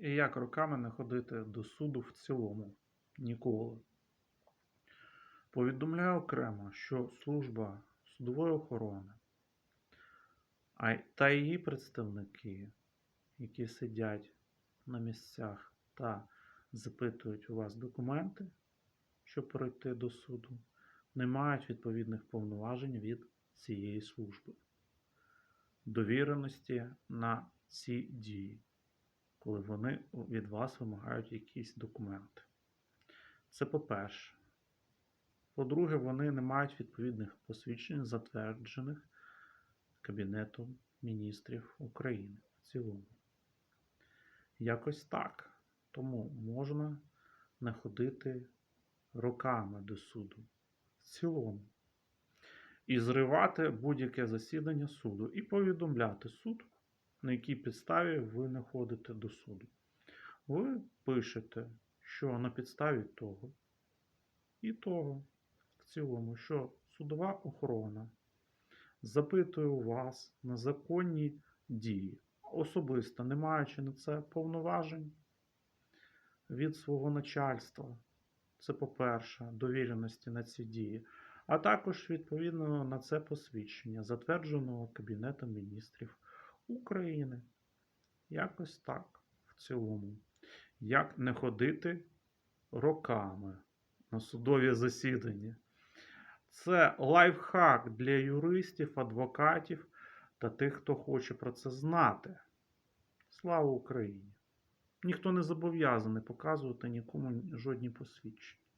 І як роками не ходити до суду в цілому? Ніколи. Повідомляю окремо, що служба судової охорони та її представники, які сидять на місцях та запитують у вас документи, щоб пройти до суду, не мають відповідних повноважень від цієї служби, довіреності на ці дії, коли вони від вас вимагають якісь документи. Це по-перше. По-друге, вони не мають відповідних посвідчень, затверджених Кабінетом міністрів України в цілому. Якось так. Тому можна не ходити роками до суду в цілому. І зривати будь-яке засідання суду і повідомляти суд, на якій підставі ви не ходите до суду. Ви пишете, що на підставі того і того в цілому, що судова охорона запитує у вас на законні дії, особисто не маючи на це повноважень від свого начальства. Це по-перше, довіреності на ці дії, а також відповідно на це посвідчення, затвердженого Кабінетом міністрів України. Якось так в цілому. Як не ходити роками на судові засідання. Це лайфхак для юристів, адвокатів та тих, хто хоче про це знати. Слава Україні! Ніхто не зобов'язаний показувати нікому жодні посвідчення.